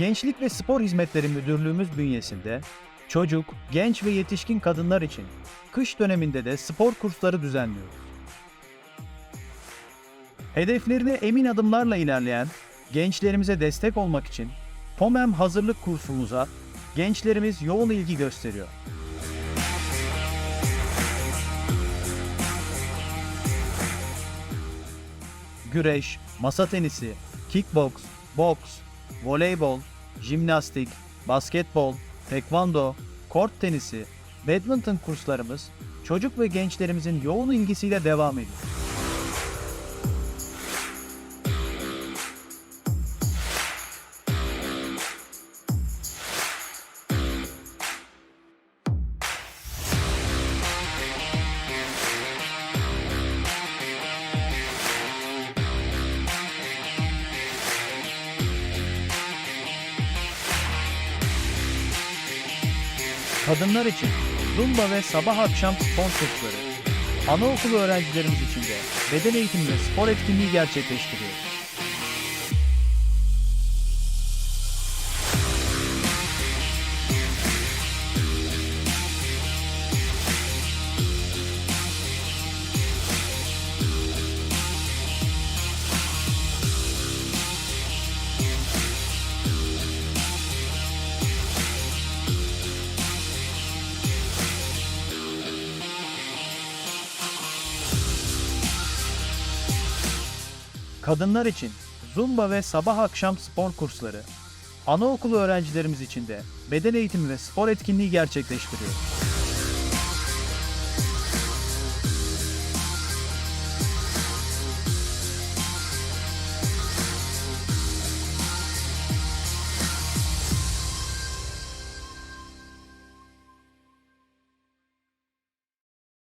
Gençlik ve Spor Hizmetleri Müdürlüğümüz bünyesinde çocuk, genç ve yetişkin kadınlar için kış döneminde de spor kursları düzenliyoruz. Hedeflerine emin adımlarla ilerleyen gençlerimize destek olmak için POMEM hazırlık kursumuza gençlerimiz yoğun ilgi gösteriyor. Güreş, masa tenisi, kickbox, boks, voleybol, jimnastik, basketbol, tekvando, kort tenisi, badminton kurslarımız çocuk ve gençlerimizin yoğun ilgisiyle devam ediyor. Kadınlar için Zumba ve sabah akşam spor kursları, anaokulu öğrencilerimiz için de beden eğitimi ve spor etkinliği gerçekleştiriyor. Kadınlar için Zumba ve sabah akşam spor kursları, anaokulu öğrencilerimiz için de beden eğitimi ve spor etkinliği gerçekleştiriyor.